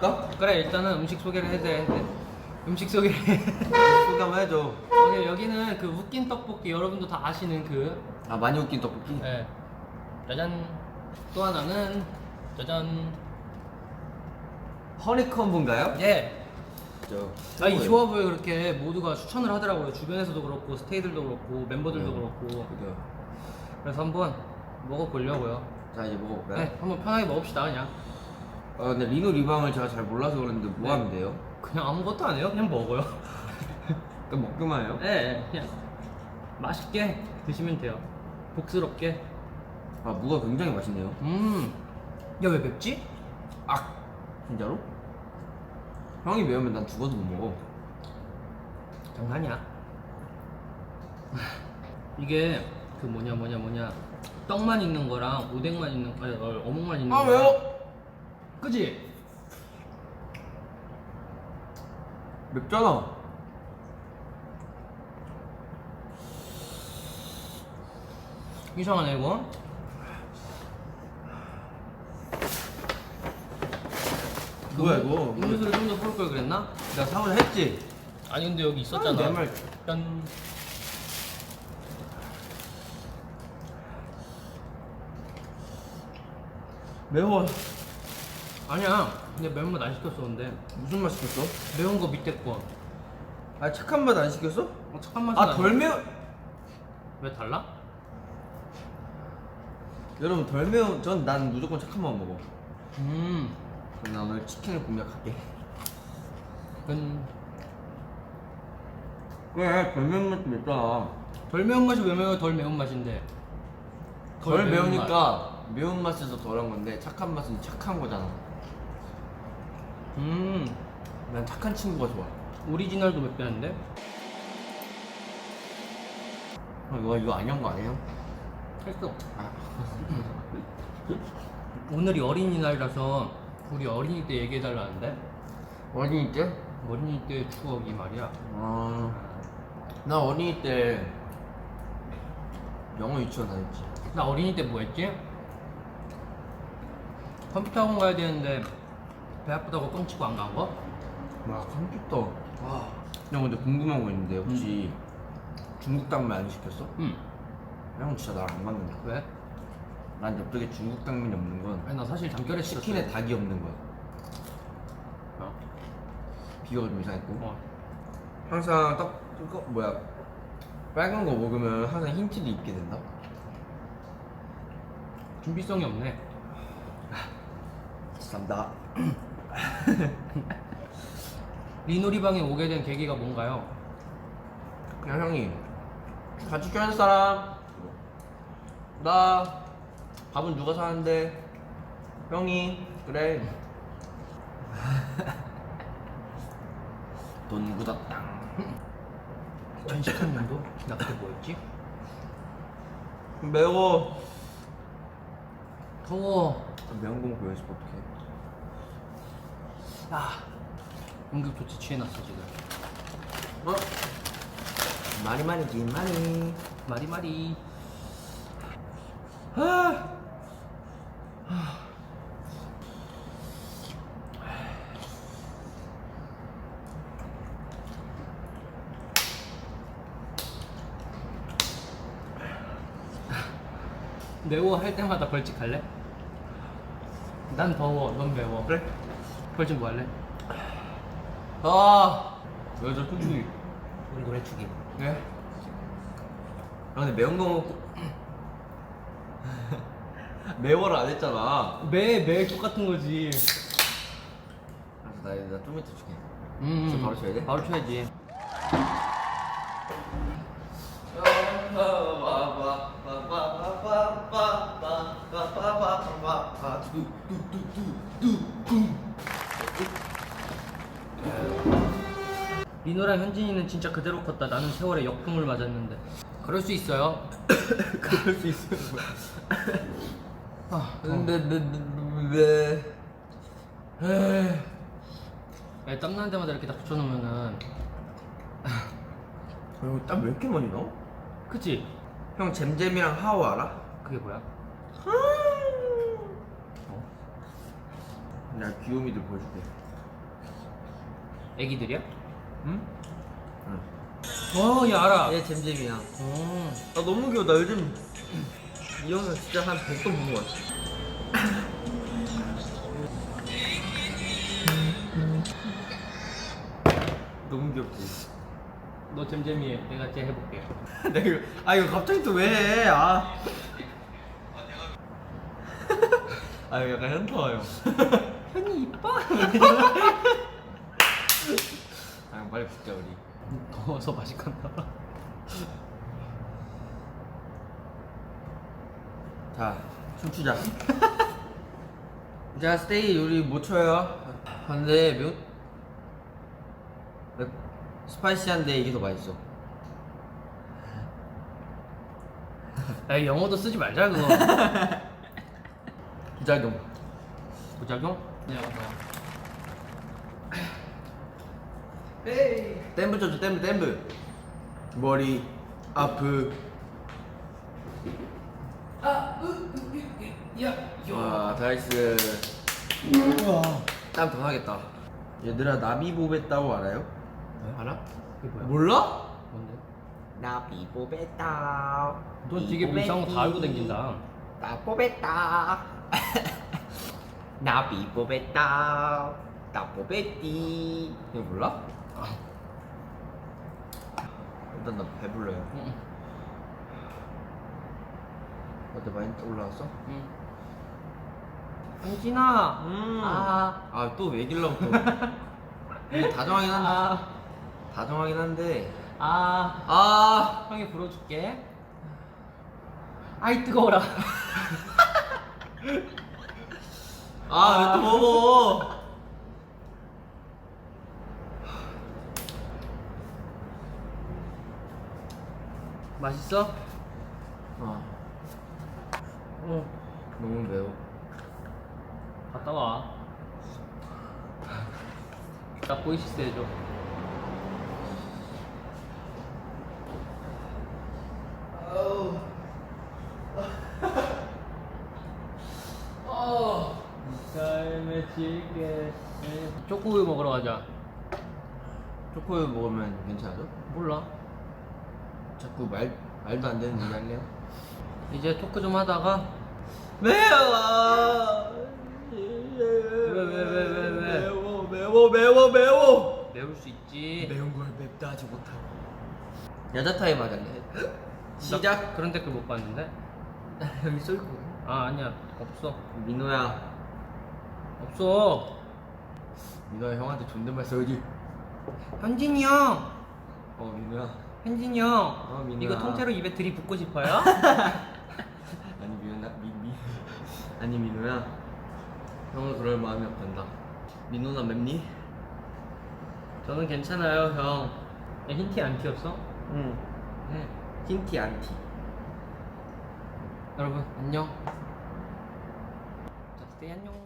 먹어볼까? 그래 일단은 음식 소개를 해야 돼 음식 소개 소개 한번 해줘. 여기, 여기는 그 웃긴 떡볶이 여러분도 다 아시는 그 아 많이 웃긴 떡볶이. 예. 짜잔 또 하나는 짜잔 허니콤보인가요? 예. 저. 아, 이 조합을 그렇게 모두가 추천을 하더라고요 주변에서도 그렇고 스테이들도 그렇고 멤버들도 네. 그렇고 그죠. 그래서 한번 먹어보려고요 자 이제 먹어볼까요? 네 한번 편하게 먹읍시다 그냥 아 근데 리노 리방을 제가 잘 몰라서 그러는데 뭐 네. 하면 돼요? 그냥 아무것도 안 해요 그냥 먹어요 그러니까 먹기만 해요? 예, 예 그냥 맛있게 드시면 돼요 복스럽게 아 무가 굉장히 맛있네요. 음 야 왜 맵지? 아 진짜로? 형이 매우면 난 죽어도 못 먹어. 장난이야 이게 그 뭐냐 뭐냐 뭐냐 떡만 있는 거랑 오뎅만 있는 아니 어, 어묵만 있는 아 거랑 왜요? 그지? 맵잖아. 이상하네 이거 뭐야 이거? 음료수를 좀 더 부을 걸 그랬나? 내가 사고 했지. 아니 근데 여기 있었잖아 내 말. 짠 매워. 아니야 근데 매운맛 안 시켰어 근데 무슨 맛 시켰어? 매운 거 밑에 거 아 착한 맛 안 시켰어? 어, 착한 맛은 아덜 매워. 왜 달라? 여러분 덜 매운 전 난 무조건 착한 맛 먹어. 음 그럼 나 오늘 치킨을 공략할게. 그건 그래 덜 매운 맛도 있잖아. 덜 매운 맛이 왜 매워 덜 매운 맛인데 덜 매운 매우니까 매운 맛에서 덜한 건데 착한 맛은 착한 거잖아. 맛. 음난 착한 친구가 좋아. 오리지널도 맵다는데? 아, 이거 이거 아니한 거 아니에요? 했어 아. 오늘이 어린이날이라서 우리 어린이 때 얘기해달라는데 어린이 때? 어린이 때 추억이 말이야 아, 나 어린이 때 영어 유치원 다녔지. 나 어린이 때 뭐 했지? 컴퓨터 학원 가야 되는데 배 아프다고 뻥치고 안 간 거? 와 컴퓨터. 와. 형 근데 궁금한 거 있는데 혹시 중국 당면 안 시켰어? 응형 진짜 나랑 안 맞는다. 왜? 난 엽떡에 중국 당면이 없는 건 아니 나 사실 잠결에 치킨에 닭이 없는 거야. 어. 비교가 좀 이상했고. 어. 항상 딱 그거 뭐야 빨간 거 먹으면 항상 흰 티도 입게 된다. 준비성이 없네 감사합니다. 리노리방에 오게 된 계기가 뭔가요? 그냥 형이 같이 껴는 사람. 나 밥은 누가 사는데? 형이. 그래. 돈 굳었다 2013년도? 나 그때 뭐였지? 매워. 더워 매운 거 먹고 연습 어떡해 아 응급 조치 취해놨어 지금. 어? 많이 많이 긴 많이 마리마리. 아. 매워 할 때마다 벌칙 할래? 난 더워 넌 매워. 그래 벌칙 뭐 할래? 아 여자 춤추기 우리 노래 추기 네? 아 근데 매운 거 먹고 매워를 안 했잖아. 매 매일 똑같은 거지. 알았어 나좀 이따 줄게. 음 지금 바로 쳐야 돼? 바로 쳐야지 리노랑 현진이는 진짜 그대로 컸다 나는 세월의 역풍을 맞았는데 그럴 수 있어요 그럴 수 있어요 아, 근데 왜 왜? 애 땀나는 데마다 이렇게 다 붙여놓으면은 이거 땀왜 이렇게 많이 나? 그치? 형 잼잼이랑 하오 알아? 그게 뭐야? 내가 귀요미들 보여줄게 애기들이야? 응? 응. 어, 야 알아. 얘 잼잼이야. 어. 나 너무 귀여워. 나 요즘 이 영상 진짜 한 100번 본것 같아. 너무 귀엽지? 너 잼잼이 내가 쟤 해볼게. 나 이거 아 이거 갑자기 또 왜 해? 아. 아 이거 약간 현타와요. 이뻐? 아 빨리 붙자 우리. 더워서 맛있겠나 봐. 자 춤추자. 자 스테이 우리 못 춰요. 근데 매우 맵- 스파이시한데 이게 더 맛있어. 야 영어도 쓰지 말자 그거. 부작용. 부작용? 네. 댐브 쳐줘 댐브 댐브. 머리 아프. 아, 야, 와 나이스. 땀더 나겠다. 얘들아 나비보베따오 알아요? 알아? 그게 뭐야? 몰라? 뭔데? 나비보베따오. 넌 되게 비싼 거 다 알고 댕긴다. 나 뽑았다. 나비 뽑았다. 나 뽑았디. 이거 몰라? 일단 나 배불러요. 응, 어때 많이 올라왔어? 응. 현진아. 음. 아. 아또 먹이려고 또. 이게 다정하긴 한데. 아. 다정하긴 한데. 아. 아. 형이 불어줄게. 아이 뜨거워라. 아 왜 또 먹어? 맛있어? 아 응. 너무 매워. 갔다 와. 나 보이시스 해줘. 질게. 초코우유 먹으러 가자. 초코우유 먹으면 괜찮아져? 몰라. 자꾸 말 말도 안 되는 얘기 할래요? 이제 토크 좀 하다가 매워. 왜, 왜, 왜, 왜, 왜? 매워 매워 매워 매워. 매울 수 있지. 매운 걸 맵다 하지 못하고. 여자 타임 하자래. 시작. 나 그런 댓글 못 봤는데? 여기 써 있고. 아 아니야 없어 민호야. 없어. 민호야 형한테 존댓말 써야지. 현진이 형. 어 민호야. 현진이 형. 어, 민우야. 이거 통째로 입에 들이붓고 싶어요? 아니 민호야 민미 아니 민호야. 형은 그럴 마음이 없단다. 민호 나 맵니? 저는 괜찮아요 형. 야, 흰티 안 튀었어? 응. 네. 흰티 안티. 여러분 안녕. 자, 스테이 안녕.